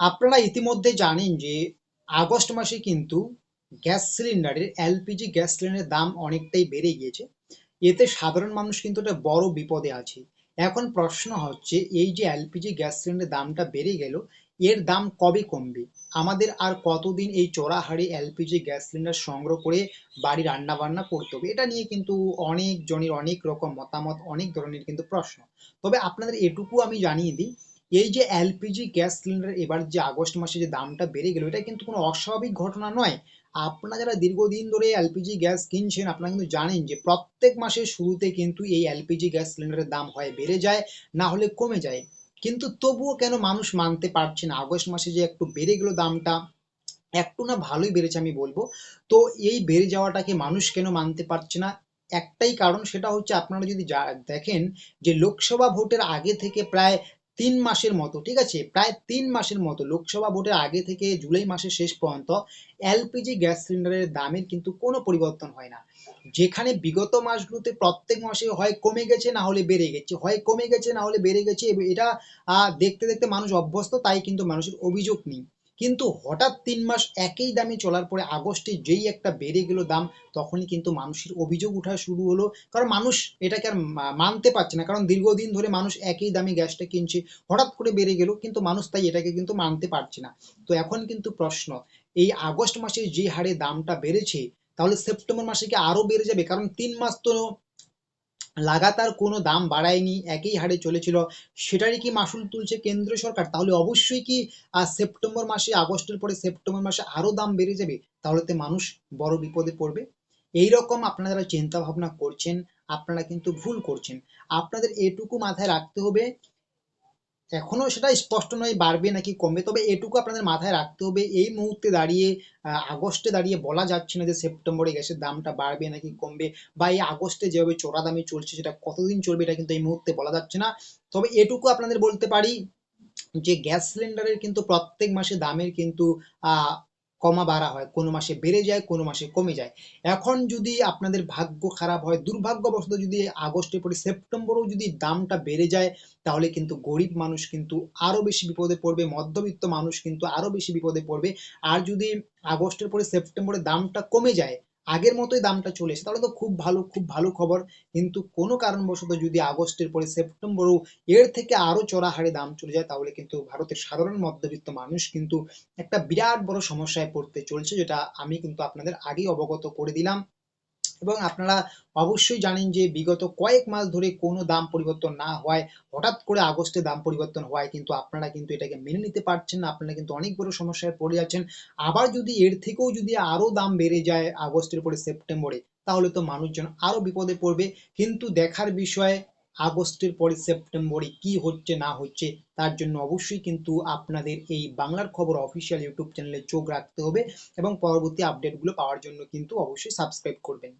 আপনারা ইতিমধ্যে জানেন যে আগস্ট মাসে কিন্তু গ্যাস সিলিন্ডারের এলপিজি গ্যাস সিলিন্ডারের দাম অনেকটাই বেড়ে গিয়েছে। এতে সাধারণ মানুষ কিন্তু একটা বড় বিপদে আছে। এখন প্রশ্ন হচ্ছে, এই যে এলপিজি গ্যাস সিলিন্ডারের দামটা বেড়ে গেল, এর দাম কবে কমবে? আমাদের আর কতদিন এই চোরাহারে এলপিজি গ্যাস সিলিন্ডার সংগ্রহ করে বাড়ি রান্না বান্না করতে হবে? এটা নিয়ে কিন্তু অনেক জনের অনেক রকম মতামত, অনেক ধরনের কিন্তু প্রশ্ন। তবে আপনাদের এটুকু আমি জানিয়ে দিই এই যে এলপিজি গ্যাস সিলিন্ডার এবার যে আগস্ট মাসে যে দামটা বেড়ে গেল, এটা কিন্তু কোনো অস্বাভাবিক ঘটনা নয়। আপনারা যারা দীর্ঘদিন ধরে এলপিজি গ্যাস কিনছেন, আপনারা কিন্তু জানেন যে প্রত্যেক মাসের শুরুতে কিন্তু এই এলপিজি গ্যাস সিলিন্ডারের দাম হয় বেড়ে যায়, না হলে কমে যায়। কিন্তু তবুও কেন মানুষ মানতে পারছে না? আগস্ট মাসে যে একটু বেড়ে গেল দামটা, একটু না ভালোই বেড়েছে আমি বলব। তো এই বেড়ে যাওয়াটাকে মানুষ কেন মানতে পারছে না? একটাই কারণ, সেটা হচ্ছে আপনারা যদি দেখেন যে লোকসভা ভোটের আগে থেকে প্রায় তিন মাসের মতো, ঠিক আছে? প্রায় তিন মাসের মতো, লোকসভা ভোটের আগে থেকে জুলাই মাসের শেষ পর্যন্ত এলপিজি গ্যাস সিলিন্ডারের দামের কিন্তু কোনো পরিবর্তন হয় না। যেখানে বিগত মাসগুলোতে প্রত্যেক মাসে হয় কমে গেছে, না হলে বেড়ে গেছে। হয় কমে গেছে, না হলে বেড়ে গেছে এটা দেখতে দেখতে মানুষ অভ্যস্ত, তাই কিন্তু মানুষের অভিযোগ নেই। কিন্তু হঠাৎ তিন মাস একই দামে চলার পরে আগস্টে যেই একটা বেড়ে গেল দাম, তখনই কিন্তু মানুষের অভিযোগ উঠা শুরু হলো। কারণ মানুষ এটাকে আর মানতে পারছে না। কারণ দীর্ঘদিন ধরে মানুষ একই দামে গ্যাসটা কিনছে, হঠাৎ করে বেড়ে গেল, কিন্তু মানুষ তাই এটাকে কিন্তু মানতে পারছে না। তো এখন কিন্তু প্রশ্ন, এই আগস্ট মাসে যে হারে দামটা বেড়েছে, তাহলে সেপ্টেম্বর মাসে কি আরও বেড়ে যাবে? কারণ তিন মাস তো লাগাতার কোনো দাম বাড়ায়নি, একই হারে চলেছিল। সেটারই কি মাসুল তুলছে কেন্দ্র সরকার? তাহলে অবশ্যই কি সেপ্টেম্বর মাসে, আগস্টের পরে সেপ্টেম্বর মাসে আরও দাম বেড়ে যাবে? তাহলে তো মানুষ বড় বিপদে পড়বে। এই রকম আপনারা চিন্তা ভাবনা করছেন, আপনারা কিন্তু ভুল করছেন। আপনাদের এটুকু মাথায় রাখতে হবে এখনও সেটা স্পষ্ট নয়, বাড়বে নাকি কমবে? তবে এটুকু আপনাদের মাথায় রাখতে হবে, এই মুহূর্তে দাঁড়িয়ে আগস্টে দাঁড়িয়ে বলা যাচ্ছে না যে সেপ্টেম্বরে গ্যাসের দামটা বাড়বে নাকি কমবে, বা এই আগস্টে যেভাবে চোরা দামে চলছে সেটা কতদিন চলবে এটা কিন্তু এই মুহূর্তে বলা যাচ্ছে না। তবে এটুকু আপনাদের বলতে পারি যে গ্যাস সিলিন্ডারের কিন্তু প্রত্যেক মাসে দামের কিন্তু কমা বাড়া হয়, কোনো মাসে বেড়ে যায়, কোনো মাসে কমে যায়। এখন যদি আপনাদের ভাগ্য খারাপ হয়, দুর্ভাগ্যবশত যদি আগস্টের পরে সেপ্টেম্বরেও যদি দামটা বেড়ে যায়, তাহলে কিন্তু গরিব মানুষ কিন্তু আরও বেশি বিপদে পড়বে, মধ্যবিত্ত মানুষ কিন্তু আরও বেশি বিপদে পড়বে। আর যদি আগস্টের পরে সেপ্টেম্বরে দামটা কমে যায় আগের মতোই দামটা চলে এসে তাহলে তো খুব ভালো খুব ভালো খবর। কিন্তু কোনো কারণবশত যদি আগস্টের পরে সেপ্টেম্বরও এর থেকে আরও চড়া হারে দাম চলে যায়, তাহলে কিন্তু ভারতের সাধারণ মধ্যবিত্ত মানুষ কিন্তু একটা বিরাট বড় সমস্যায় পড়তে চলছে, যেটা আমি কিন্তু আপনাদের আগেই অবগত করে দিলাম। এবং আপনারা অবশ্যই জানেন যে বিগত কয়েক মাস ধরে কোনো দাম পরিবর্তন না হওয়ায়, হঠাৎ করে আগস্টে দাম পরিবর্তন হওয়ায় কিন্তু আপনারা কিন্তু এটাকে মেনে নিতে পারছেন না। আপনারা কিন্তু অনেক বড় সমস্যায় পড়ে যাচ্ছেন আবার যদি এর থেকেও যদি আরও দাম বেড়ে যায় আগস্টের পরে সেপ্টেম্বরে, তাহলে তো মানুষজন আরও বিপদে পড়বে। কিন্তু দেখার বিষয়, আগস্টের পরে সেপ্টেম্বরে কি হচ্ছে, না হচ্ছে, তার জন্য অবশ্যই কিন্তু আপনাদের এই বাংলার খবর অফিসিয়াল ইউটিউব চ্যানেলে চোখ রাখতে হবে এবং পরবর্তী আপডেটগুলো পাওয়ার জন্য কিন্তু অবশ্যই সাবস্ক্রাইব করবেন।